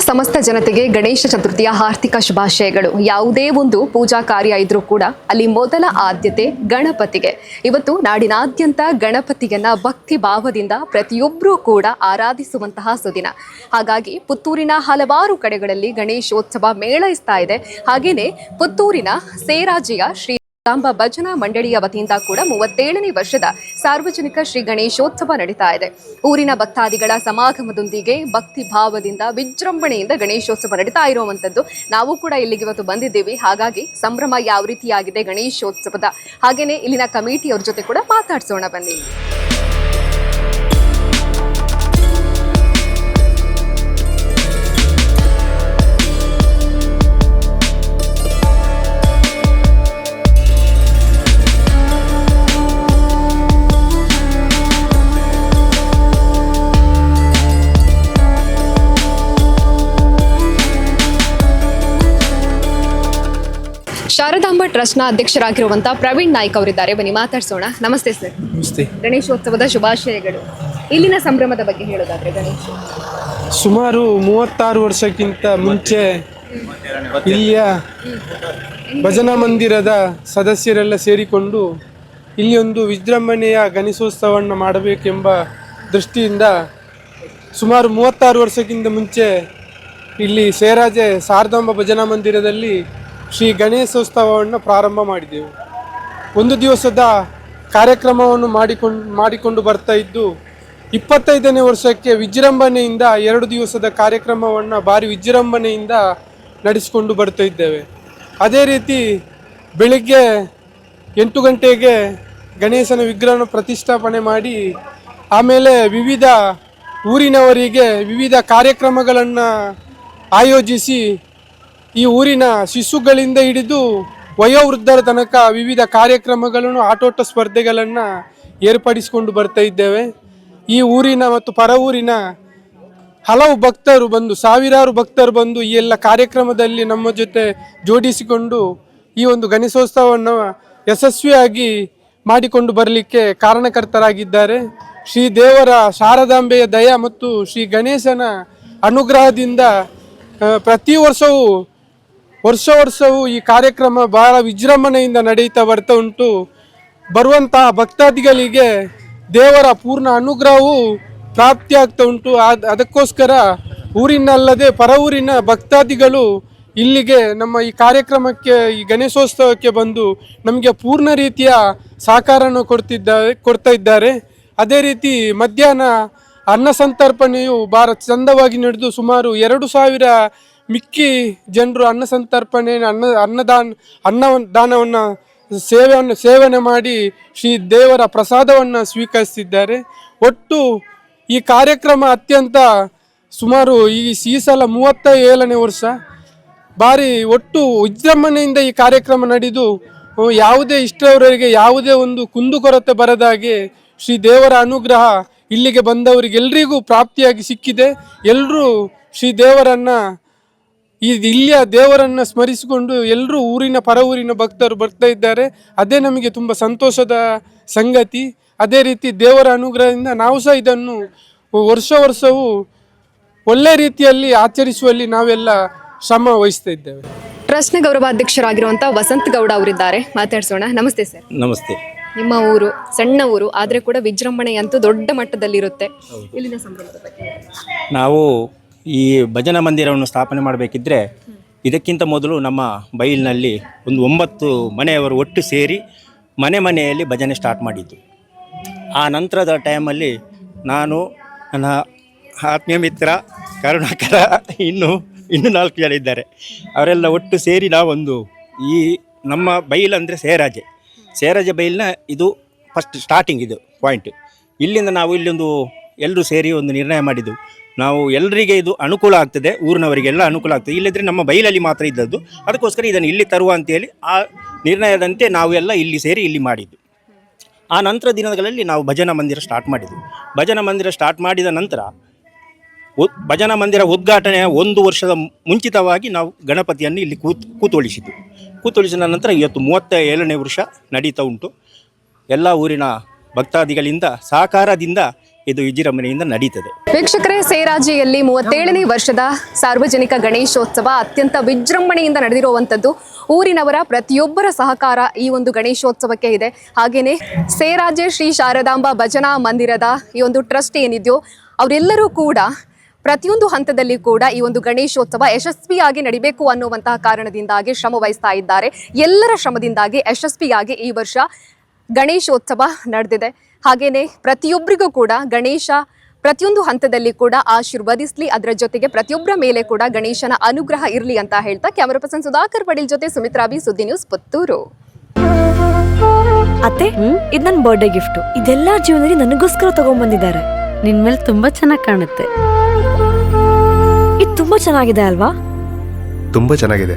ಸಮಸ್ತ ಜನತೆಗೆ ಗಣೇಶ ಚತುರ್ಥಿಯ ಹಾರ್ದಿಕ ಶುಭಾಶಯಗಳು. ಯಾವುದೇ ಒಂದು ಪೂಜಾ ಕಾರ್ಯ ಇದ್ರೂ ಕೂಡ ಅಲ್ಲಿ ಮೊದಲ ಆದ್ಯತೆ ಗಣಪತಿಗೆ. ಇವತ್ತು ನಾಡಿನಾದ್ಯಂತ ಗಣಪತಿಯನ್ನ ಭಕ್ತಿ ಭಾವದಿಂದ ಪ್ರತಿಯೊಬ್ಬರೂ ಕೂಡ ಆರಾಧಿಸುವಂತಹ ಸುದಿನ. ಹಾಗಾಗಿ ಪುತ್ತೂರಿನ ಹಲವಾರು ಕಡೆಗಳಲ್ಲಿ ಗಣೇಶೋತ್ಸವ ಮೇಳೈಸ್ತಾ ಇದೆ. ಹಾಗೆಯೇ ಪುತ್ತೂರಿನ ಸೇರಾಜಿಯ ಶ್ರೀ ರಾಂಬ ಭಜನಾ ಮಂಡಳಿಯ ವತಿಯಿಂದ ಕೂಡ ಮೂವತ್ತೇಳನೇ ವರ್ಷದ ಸಾರ್ವಜನಿಕ ಶ್ರೀ ಗಣೇಶೋತ್ಸವ ನಡೀತಾ ಇದೆ. ಊರಿನ ಭಕ್ತಾದಿಗಳ ಸಮಾಗಮದೊಂದಿಗೆ ಭಕ್ತಿ ಭಾವದಿಂದ ವಿಜೃಂಭಣೆಯಿಂದ ಗಣೇಶೋತ್ಸವ ನಡೀತಾ ಇರುವಂತದ್ದು ನಾವು ಕೂಡ ಇಲ್ಲಿಗೆ ಇವತ್ತು ಬಂದಿದ್ದೀವಿ. ಹಾಗಾಗಿ ಸಂಭ್ರಮ ಯಾವ ರೀತಿಯಾಗಿದೆ ಗಣೇಶೋತ್ಸವದ? ಹಾಗೇನೆ ಇಲ್ಲಿನ ಕಮಿಟಿಯವ್ರ ಜೊತೆ ಕೂಡ ಮಾತಾಡ್ಸೋಣ ಬನ್ನಿ. ಶಾರದಾಂಬ ಟ್ರಸ್ಟ್ನ ಅಧ್ಯಕ್ಷರಾಗಿರುವಂತಹ ಪ್ರವೀಣ್ ನಾಯ್ಕ್ ಅವರಿದ್ದಾರೆ. ಬನ್ನಿ ಮಾತಾಡ್ಸೋಣ. ನಮಸ್ತೆ ಸರ್. ನಮಸ್ತೆ. ಗಣೇಶೋತ್ಸವದ ಶುಭಾಶಯಗಳು. ಇಲ್ಲಿನ ಸಂಭ್ರಮದ ಬಗ್ಗೆ ಹೇಳೋದಾದ್ರೆ ಗಣೇಶ. ಸುಮಾರು ಮೂವತ್ತಾರು ವರ್ಷಕ್ಕಿಂತ ಮುಂಚೆ ಇಲ್ಲಿಯ ಭಜನಾ ಮಂದಿರದ ಸದಸ್ಯರೆಲ್ಲ ಸೇರಿಕೊಂಡು ಇಲ್ಲಿ ಒಂದು ವಿಜೃಂಭಣೆಯ ಗಣೇಶೋತ್ಸವವನ್ನು ಮಾಡಬೇಕೆಂಬ ದೃಷ್ಟಿಯಿಂದ ಸುಮಾರು ಮೂವತ್ತಾರು ವರ್ಷಕ್ಕಿಂತ ಮುಂಚೆ ಇಲ್ಲಿ ಸೇರಾಜೆ ಶಾರದಾಂಬ ಭಜನಾ ಮಂದಿರದಲ್ಲಿ ಶ್ರೀ ಗಣೇಶೋತ್ಸವವನ್ನು ಪ್ರಾರಂಭ ಮಾಡಿದೆವು. ಒಂದು ದಿವಸದ ಕಾರ್ಯಕ್ರಮವನ್ನು ಮಾಡಿಕೊಂಡು ಮಾಡಿಕೊಂಡು ಬರ್ತಾ ಇದ್ದು, ಇಪ್ಪತ್ತೈದನೇ ವರ್ಷಕ್ಕೆ ವಿಜೃಂಭಣೆಯಿಂದ ಎರಡು ದಿವಸದ ಕಾರ್ಯಕ್ರಮವನ್ನು ಭಾರಿ ವಿಜೃಂಭಣೆಯಿಂದ ನಡೆಸಿಕೊಂಡು ಬರ್ತಾ ಇದ್ದೇವೆ. ಅದೇ ರೀತಿ ಬೆಳಿಗ್ಗೆ ಎಂಟು ಗಂಟೆಗೆ ಗಣೇಶನ ವಿಗ್ರಹವನ್ನು ಪ್ರತಿಷ್ಠಾಪನೆ ಮಾಡಿ, ಆಮೇಲೆ ವಿವಿಧ ಊರಿನವರಿಗೆ ವಿವಿಧ ಕಾರ್ಯಕ್ರಮಗಳನ್ನು ಆಯೋಜಿಸಿ ಈ ಊರಿನ ಶಿಶುಗಳಿಂದ ಹಿಡಿದು ವಯೋವೃದ್ಧರ ತನಕ ವಿವಿಧ ಕಾರ್ಯಕ್ರಮಗಳನ್ನು, ಆಟೋಟ ಸ್ಪರ್ಧೆಗಳನ್ನು ಏರ್ಪಡಿಸಿಕೊಂಡು ಬರ್ತಾ ಇದ್ದೇವೆ. ಈ ಊರಿನ ಮತ್ತು ಪರ ಊರಿನ ಹಲವು ಭಕ್ತರು ಬಂದು, ಸಾವಿರಾರು ಭಕ್ತರು ಬಂದು ಈ ಎಲ್ಲ ಕಾರ್ಯಕ್ರಮದಲ್ಲಿ ನಮ್ಮ ಜೊತೆ ಜೋಡಿಸಿಕೊಂಡು ಈ ಒಂದು ಗಣೇಶೋತ್ಸವವನ್ನು ಯಶಸ್ವಿಯಾಗಿ ಮಾಡಿಕೊಂಡು ಬರಲಿಕ್ಕೆ ಕಾರಣಕರ್ತರಾಗಿದ್ದಾರೆ. ಶ್ರೀ ದೇವರ ಶಾರದಾಂಬೆಯ ದಯ ಮತ್ತು ಶ್ರೀ ಗಣೇಶನ ಅನುಗ್ರಹದಿಂದ ಪ್ರತಿ ವರ್ಷವೂ ವರ್ಷ ವರ್ಷವೂ ಈ ಕಾರ್ಯಕ್ರಮ ಬಹಳ ವಿಜೃಂಭಣೆಯಿಂದ ನಡೆಯುತ್ತಾ ಬರ್ತಾ ಉಂಟು. ಬರುವಂತಹ ಭಕ್ತಾದಿಗಳಿಗೆ ದೇವರ ಪೂರ್ಣ ಅನುಗ್ರಹವು ಪ್ರಾಪ್ತಿಯಾಗ್ತಾ ಉಂಟು. ಅದ್ ಅದಕ್ಕೋಸ್ಕರ ಊರಿನಲ್ಲದೆ ಪರ ಊರಿನ ಭಕ್ತಾದಿಗಳು ಇಲ್ಲಿಗೆ ನಮ್ಮ ಈ ಕಾರ್ಯಕ್ರಮಕ್ಕೆ, ಈ ಗಣೇಶೋತ್ಸವಕ್ಕೆ ಬಂದು ನಮಗೆ ಪೂರ್ಣ ರೀತಿಯ ಸಹಕಾರವನ್ನು ಕೊಡ್ತಿದ್ದಾರೆ, ಕೊಡ್ತಾ ಇದ್ದಾರೆ. ಅದೇ ರೀತಿ ಮಧ್ಯಾಹ್ನ ಅನ್ನ ಸಂತರ್ಪಣೆಯು ಭಾಳ ಚಂದವಾಗಿ ನಡೆದು ಸುಮಾರು ಎರಡು ಸಾವಿರ ಮಿಕ್ಕಿ ಜನರು ಅನ್ನ ಸಂತರ್ಪಣೆ, ಅನ್ನ, ಅನ್ನದಾನ ಅನ್ನ ದಾನವನ್ನು ಸೇವೆಯನ್ನು ಸೇವನೆ ಮಾಡಿ ಶ್ರೀ ದೇವರ ಪ್ರಸಾದವನ್ನು ಸ್ವೀಕರಿಸಿದ್ದಾರೆ. ಒಟ್ಟು ಈ ಕಾರ್ಯಕ್ರಮ ಅತ್ಯಂತ ಸುಮಾರು ಈ ಈ ಸಲ ಮೂವತ್ತ ಏಳನೇ ವರ್ಷ. ಬಾರಿ ಒಟ್ಟು ವಿಜೃಂಭಣೆಯಿಂದ ಈ ಕಾರ್ಯಕ್ರಮ ನಡೆದು ಯಾವುದೇ ಇಷ್ಟವರಿಗೆ ಯಾವುದೇ ಒಂದು ಕುಂದುಕೊರತೆ ಬರದಾಗೆ ಶ್ರೀ ದೇವರ ಅನುಗ್ರಹ ಇಲ್ಲಿಗೆ ಬಂದವರಿಗೆಲ್ಲರಿಗೂ ಪ್ರಾಪ್ತಿಯಾಗಿ ಸಿಕ್ಕಿದೆ. ಎಲ್ಲರೂ ಶ್ರೀ ದೇವರನ್ನ ಈ ಇಲ್ಲಿಯ ದೇವರನ್ನ ಸ್ಮರಿಸಿಕೊಂಡು ಎಲ್ಲರೂ ಊರಿನ ಪರ ಊರಿನ ಭಕ್ತರು ಬರ್ತಾ ಇದ್ದಾರೆ. ಅದೇ ನಮಗೆ ತುಂಬ ಸಂತೋಷದ ಸಂಗತಿ. ಅದೇ ರೀತಿ ದೇವರ ಅನುಗ್ರಹದಿಂದ ನಾವು ಸಹ ಇದನ್ನು ವರ್ಷ ವರ್ಷವೂ ಒಳ್ಳೆ ರೀತಿಯಲ್ಲಿ ಆಚರಿಸುವಲ್ಲಿ ನಾವೆಲ್ಲ ಶ್ರಮ ವಹಿಸ್ತಾ ಇದ್ದೇವೆ. ಟ್ರಸ್ಟ್ನ ಗೌರವಾಧ್ಯಕ್ಷರಾಗಿರುವಂತಹ ವಸಂತ್ ಗೌಡ ಅವರಿದ್ದಾರೆ. ಮಾತಾಡ್ಸೋಣ. ನಮಸ್ತೆ ಸರ್. ನಮಸ್ತೆ. ನಿಮ್ಮ ಊರು ಸಣ್ಣ ಊರು ಆದರೆ ಕೂಡ ವಿಜೃಂಭಣೆಯಂತೂ ದೊಡ್ಡ ಮಟ್ಟದಲ್ಲಿರುತ್ತೆ. ಇಲ್ಲಿನ ಸಂಭ್ರಮದ ಬಗ್ಗೆ. ನಾವು ಈ ಭಜನಾ ಮಂದಿರವನ್ನು ಸ್ಥಾಪನೆ ಮಾಡಬೇಕಿದ್ರೆ ಇದಕ್ಕಿಂತ ಮೊದಲು ನಮ್ಮ ಬೈಲಿನಲ್ಲಿ ಒಂದು ಒಂಬತ್ತು ಮನೆಯವರು ಒಟ್ಟು ಸೇರಿ ಮನೆ ಮನೆಯಲ್ಲಿ ಭಜನೆ ಸ್ಟಾರ್ಟ್ ಮಾಡಿದ್ದು. ಆ ನಂತರದ ಟೈಮಲ್ಲಿ ನಾನು, ನನ್ನ ಆತ್ಮೀಯ ಮಿತ್ರ ಕರುಣಾಕರ ಇನ್ನು ಇನ್ನು ನಾಲ್ಕು ಜನ ಇದ್ದಾರೆ. ಅವರೆಲ್ಲ ಒಟ್ಟು ಸೇರಿ ನಾವೊಂದು ಈ ನಮ್ಮ ಬೈಲ್ ಅಂದರೆ ಸೇರಾಜೆ. ಸೇರಾಜೆ ಬೈಲ್ನ ಇದು ಫಸ್ಟ್ ಸ್ಟಾರ್ಟಿಂಗ್ ಇದು ಪಾಯಿಂಟ್ ಇಲ್ಲಿಂದ ನಾವು ಇಲ್ಲೊಂದು ಎಲ್ಲರೂ ಸೇರಿ ಒಂದು ನಿರ್ಣಯ ಮಾಡಿದ್ದು. ನಾವು ಎಲ್ಲರಿಗೆ ಇದು ಅನುಕೂಲ ಆಗ್ತದೆ, ಊರಿನವರಿಗೆಲ್ಲ ಅನುಕೂಲ ಆಗ್ತದೆ. ಇಲ್ಲದ್ರೆ ನಮ್ಮ ಬೈಲಲ್ಲಿ ಮಾತ್ರ ಇದ್ದದ್ದು. ಅದಕ್ಕೋಸ್ಕರ ಇದನ್ನು ಇಲ್ಲಿ ತರುವ ಅಂತೇಳಿ ಆ ನಿರ್ಣಯದಂತೆ ನಾವೆಲ್ಲ ಇಲ್ಲಿ ಸೇರಿ ಇಲ್ಲಿ ಮಾಡಿದ್ದು. ಆ ನಂತರ ದಿನಗಳಲ್ಲಿ ನಾವು ಭಜನಾ ಮಂದಿರ ಸ್ಟಾರ್ಟ್ ಮಾಡಿದ್ವಿ. ಭಜನಾ ಮಂದಿರ ಸ್ಟಾರ್ಟ್ ಮಾಡಿದ ನಂತರ ಭಜನಾ ಮಂದಿರ ಉದ್ಘಾಟನೆಯ ಒಂದು ವರ್ಷದ ಮುಂಚಿತವಾಗಿ ನಾವು ಗಣಪತಿಯನ್ನು ಇಲ್ಲಿ ಕೂತ್, ಕೂತೊಳಿಸಿದ್ದು. ಕೂತೊಳಿಸಿದ ನಂತರ ಇವತ್ತು ಮೂವತ್ತ ಏಳನೇ ವರ್ಷ ನಡೀತಾ ಉಂಟು. ಎಲ್ಲ ಊರಿನ ಭಕ್ತಾದಿಗಳಿಂದ, ಸಹಕಾರದಿಂದ ಇದು ವಿಜೃಂಭಣೆಯಿಂದ ನಡೀತದೆ. ವೀಕ್ಷಕರೇ, ಸೇರಾಜಿಯಲ್ಲಿ ಮೂವತ್ತೇಳನೇ ವರ್ಷದ ಸಾರ್ವಜನಿಕ ಗಣೇಶೋತ್ಸವ ಅತ್ಯಂತ ವಿಜೃಂಭಣೆಯಿಂದ ನಡೆದಿರುವಂಥದ್ದು. ಊರಿನವರ ಪ್ರತಿಯೊಬ್ಬರ ಸಹಕಾರ ಈ ಒಂದು ಗಣೇಶೋತ್ಸವಕ್ಕೆ ಇದೆ. ಹಾಗೆಯೇ ಸೇರಾಜೆ ಶ್ರೀ ಶಾರದಾಂಬಾ ಭಜನಾ ಮಂದಿರದ ಈ ಒಂದು ಟ್ರಸ್ಟ್ ಏನಿದೆಯೋ, ಅವರೆಲ್ಲರೂ ಕೂಡ ಪ್ರತಿಯೊಂದು ಹಂತದಲ್ಲಿ ಕೂಡ ಈ ಒಂದು ಗಣೇಶೋತ್ಸವ ಯಶಸ್ವಿಯಾಗಿ ನಡಿಬೇಕು ಅನ್ನುವಂತಹ ಕಾರಣದಿಂದಾಗಿ ಶ್ರಮ ವಹಿಸ್ತಾ ಇದ್ದಾರೆ. ಎಲ್ಲರ ಶ್ರಮದಿಂದಾಗಿ ಯಶಸ್ವಿಯಾಗಿ ಈ ವರ್ಷ ಗಣೇಶೋತ್ಸವ ನಡೆದಿದೆ. ಹಾಗೇನೆ ಪ್ರತಿಯೊಬ್ಬರಿಗೂ ಕೂಡ ಗಣೇಶ ಪ್ರತಿಯೊಂದು ಹಂತದಲ್ಲಿ ಕೂಡ ಆಶೀರ್ವದಿಸ್ಲಿ ಅದರ ಜೊತೆಗೆ ಪ್ರತಿಯೊಬ್ಬರ ಮೇಲೆ ಕೂಡ ಗಣೇಶನ ಅನುಗ್ರಹ ಇರಲಿ ಅಂತ ಹೇಳ್ತಾ ಕ್ಯಾಮರಾ ಪರ್ಸನ್ ಸುಧಾಕರ್ ಪಡೀಲ್ ಜೊತೆ ಸುಮಿತ್ರಾ ಬಿ ಸುದ್ದಿ ನ್ಯೂಸ್ ಪುತ್ತೂರು. ಅತ್ತೆ ಇದು ನನ್ನ ಬರ್ಡೇ ಗಿಫ್ಟ್ ಇದೆಲ್ಲ ಜೀವನದಲ್ಲಿ ನನಗೋಸ್ಕರ ತಗೊಂಡ್ಬಂದಿದ್ದಾರೆ ನಿನ್ ಮೇಲೆ ತುಂಬಾ ಚೆನ್ನಾಗಿ ಕಾಣುತ್ತೆ. ಇದು ತುಂಬಾ ಚೆನ್ನಾಗಿದೆ ಅಲ್ವಾ? ತುಂಬಾ ಚೆನ್ನಾಗಿದೆ.